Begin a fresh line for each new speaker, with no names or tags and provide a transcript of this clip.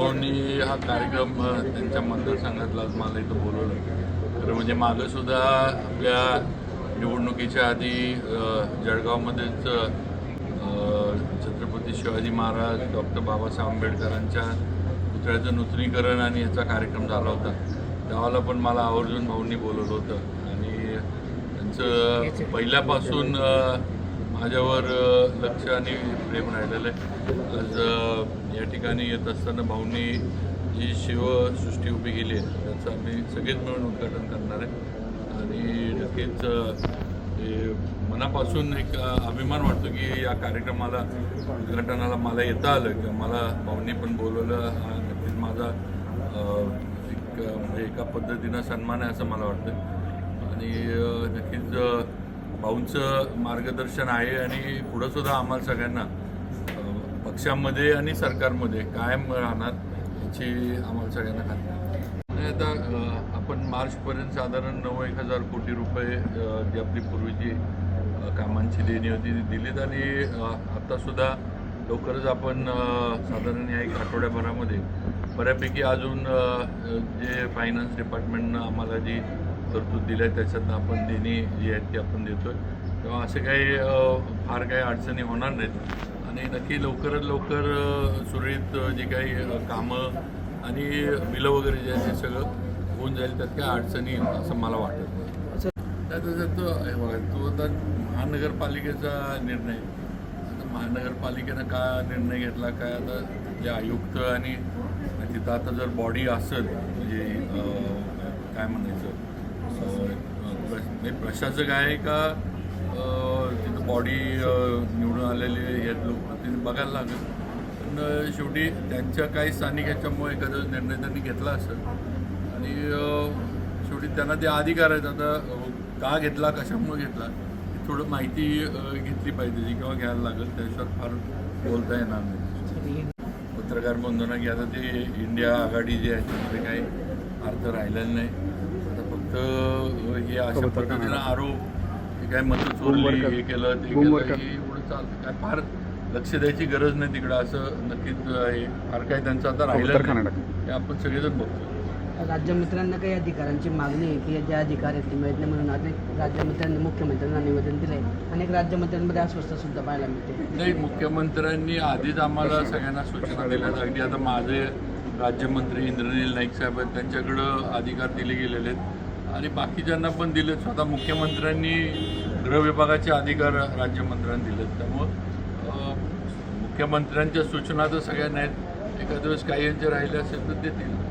कोणी हा कार्यक्रम त्यांच्या मतदारसंघातला आज मला इथं बोलवलं. तर म्हणजे मागंसुद्धा आपल्या निवडणुकीच्या आधी जळगावमध्येच छत्रपती शिवाजी महाराज डॉक्टर बाबासाहेब आंबेडकरांच्या पुतळ्याचं नूतनीकरण आणि याचा कार्यक्रम झाला होता. त्यावेळेला पण मला आवर्जून भाऊंनी बोलवलं होतं. आणि त्यांचं पहिल्यापासून माझ्यावर लक्ष आणि प्रेम राहिलेलं आहे. आज या ठिकाणी येत असताना भाऊंनी जी शिवसृष्टी उभी केली आहे त्याचं आम्ही सगळेच मिळून उद्घाटन करणार आहे. आणि नक्कीच हे मनापासून एक अभिमान वाटतो की या कार्यक्रमाला उद्घाटनाला मला येता आलं किंवा मला भाऊंनी पण बोलवलं. हा नक्कीच माझा एक म्हणजे एका पद्धतीनं सन्मान आहे असं मला वाटतं. आणि नक्कीच भाऊंचं मार्गदर्शन आहे आणि पुढं सुद्धा आम्हाला सगळ्यांना पक्षामध्ये आणि सरकारमध्ये कायम राहणार याची आम्हाला सगळ्यांना खात्री आता आपण मार्चपर्यंत साधारण नऊ एक हजार कोटी रुपये जी आपली पूर्वीची कामांची देणी होती ती दिलीत आणि आत्तासुद्धा लवकरच आपण साधारण या एक आठवड्याभरामध्ये बऱ्यापैकी अजून जे फायनान्स डिपार्टमेंटनं आम्हाला जी तरतूद दिली आहे त्याच्यातनं आपण देणी जी आहेत ती आपण देतोय. तेव्हा असे काही फार काही अडचणी होणार नाहीत. आणि नक्की लवकरात लवकर सुरळीत जी काही कामं आणि बिलं वगैरे जे आहे ते सगळं होऊन जाईल त्यात काही अडचणी येईल असं मला वाटत. त्यात हे बघा तो आता महानगरपालिकेचा निर्णय. आता महानगरपालिकेनं का निर्णय घेतला? काय आता जे आयुक्त आणि तिथं आता जर बॉडी असेल म्हणजे काय म्हणायचं? नाही प्र- प्रशासक आहे का? तिथं बॉडी निवडून आलेले आहेत लोक तिथे बघायला लागेल. पण शेवटी त्यांच्या काही स्थानिक ह्याच्यामुळे एखादा निर्णय त्यांनी घेतला असेल. आणि शेवटी त्यांना ते अधिकार आहेत. आता का घेतला कशामुळे घेतला थोडं माहिती घेतली पाहिजे किंवा घ्यायला लागेल. त्याच्यावर फार बोलता येणार नाही. पत्रकार बंधूंना की आता ते इंडिया आघाडी जी आहे त्यामध्ये काही अर्थ राहिलेला नाही. अं, हे अशा पद्धतीनं आरोप हे काय मतं चोरली हे केलं ते केलं हे एवढं चालतं. काय फार लक्ष द्यायची गरज नाही तिकडं. असं नक्कीच आहे फार काही त्यांचं आता राहिलं. हे आपण सगळेजण बघतो.
राज्यमित्रांना काही अधिकारांची मागणी आहे की जे अधिकार आहेत ते मिळत नाही म्हणून अनेक राज्यमंत्र्यांनी मुख्यमंत्र्यांना निवेदन दिलं आहे अनेक राज्यमंत्र्यांमध्ये अस्वस्थ सुद्धा पाहायला मिळते.
नाही मुख्यमंत्र्यांनी आधीच आम्हाला सगळ्यांना सूचना दिल्यात अगदी आता माझे राज्यमंत्री इंद्रनील नाईक साहेब आहेत त्यांच्याकडं अधिकार दिले गेलेले आहेत. आणि बाकीच्यांना पण दिलं स्वतः मुख्यमंत्र्यांनी गृहविभागाचे अधिकार राज्यमंत्र्यांना दिलेत. त्यामुळं मुख्यमंत्र्यांच्या सूचना तर सगळ्यांना आहेत एखाद्या वेळेस काही यांचे राहिले असेल तर देतील.